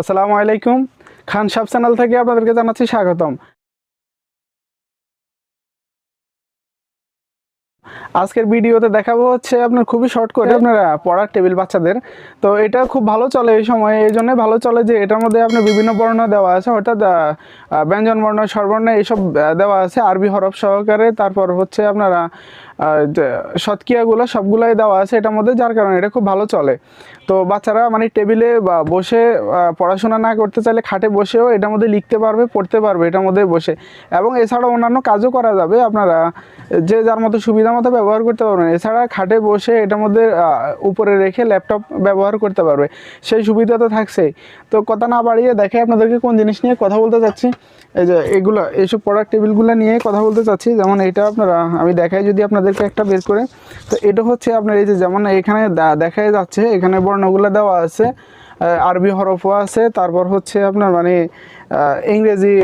আসসালামু আলাইকুম। খান sub channel থেকে আপনাদেরকে জানাচ্ছি স্বাগতম। আজকের ভিডিওতে দেখাবো হচ্ছে আপনার খুবই শর্ট করে আপনারা পড়ার টেবিল বাচ্চাদের। তো এটা খুব ভালো চলে এই সময়, এই জন্য ভালো চলে যে এটার মধ্যে আপনার বিভিন্ন বর্ণ দেওয়া আছে, অর্থাৎ ব্যঞ্জন বর্ণ স্বরবর্ণ এইসব দেওয়া আছে। আরবি হরফ সহকারে, তারপর হচ্ছে আপনারা সৎকিয়াগুলো সবগুলাই দেওয়া আছে, এটার মধ্যে যার কারণে এটা খুব ভালো চলে। তো বাচ্চারা মানে টেবিলে বা বসে পড়াশোনা না করতে চাইলে খাটে বসেও এটার মধ্যে লিখতে পারবে, পড়তে পারবে এটার মধ্যে বসে। এবং এছাড়া অন্যান্য কাজও করা যাবে আপনারা, যে যার মতো সুবিধা মতো ব্যবহার করতে পারবেন। এছাড়া খাটে বসে এটার মধ্যে উপরে রেখে ল্যাপটপ ব্যবহার করতে পারবে। সেই সুবিধা তো থাকছেই তো কথা না বাড়িয়ে দেখে আপনাদেরকে কোন জিনিস নিয়ে কথা বলতে চাচ্ছি। এই যে এগুলো, এইসব প্রোডাক্ট টেবিলগুলো নিয়ে কথা বলতে চাচ্ছি। যেমন এটা আপনারা, আমি দেখাই যদি আপনাদেরকে একটা বের করে। তো এটা হচ্ছে আপনার এই যে যেমন এখানে দা- দেখাই যাচ্ছে, এখানে বর্ণগুলো দেওয়া আছে আরবি হরফও আছে, তারপর হচ্ছে আপনার মানে ইংরেজি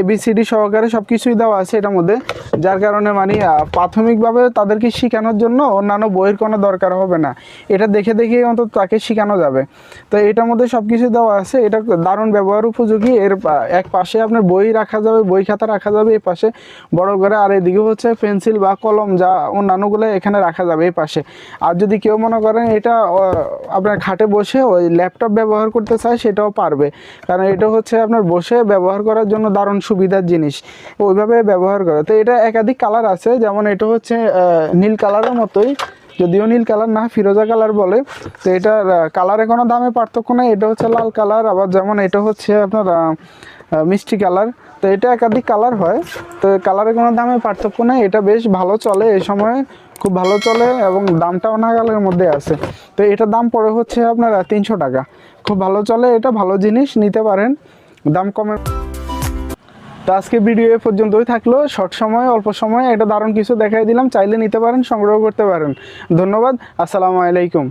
এবিসিডি সহকারে সব কিছুই দেওয়া আছে এটার মধ্যে। যার কারণে মানে প্রাথমিকভাবে তাদেরকে শেখানোর জন্য অন্যান্য বইয়ের কোনো দরকার হবে না। এটা দেখে দেখেই অন্তত তাকে শেখানো যাবে। তো এটার মধ্যে সব কিছু দেওয়া আছে। এটা দারুণ ব্যবহার উপযোগী। এর এক পাশে আপনার বই রাখা যাবে, বই খাতা রাখা যাবে এই পাশে বড় করে, আর এদিকে হচ্ছে পেন্সিল বা কলম যা অন্যান্যগুলো এখানে রাখা যাবে এই পাশে। আর যদি কেউ মনে করেন এটা আপনার খাটে বসে ওই ল্যাপটপ ব্যবহার করতে চায়, সেটাও পারবে। কারণ এটা হচ্ছে আপনার বসে ব্যবহার করার জন্য দারুণ সুবিধার জিনিস। ওইভাবে ব্যবহার করে। তো এটা একাধিক কালার আছে, যেমন এটা হচ্ছে নীল কালারের মতোই। যদিও নীল কালার না, ফিরোজা কালার বলে। তো এটার কালারে কোনো দামে পার্থক্য নেই। এটা হচ্ছে লাল কালার আবার যেমন এটা হচ্ছে আপনার মিষ্টি কালার তো এটা একাধিক কালার হয়। তো কালারে কোনো দামে পার্থক্য নেই। এটা বেশ ভালো চলে এই সময়। খুব ভালো চলে এবং দামটাও নাগালের মধ্যে আছে। তো এটার দাম পড়ে হচ্ছে আপনার তিনশো টাকা। খুব ভালো চলে, এটা ভালো জিনিস, নিতে পারেন। দাম কমে তো আজকে ভিডিও এ পর্যন্তই থাকল। শর্ট সময়, অল্প সময়, একটা দারুণ কিছু দেখাই দিলাম। চাইলে নিতে পারেন, সংগ্রহ করতে পারেন। ধন্যবাদ, আসসালামু আলাইকুম।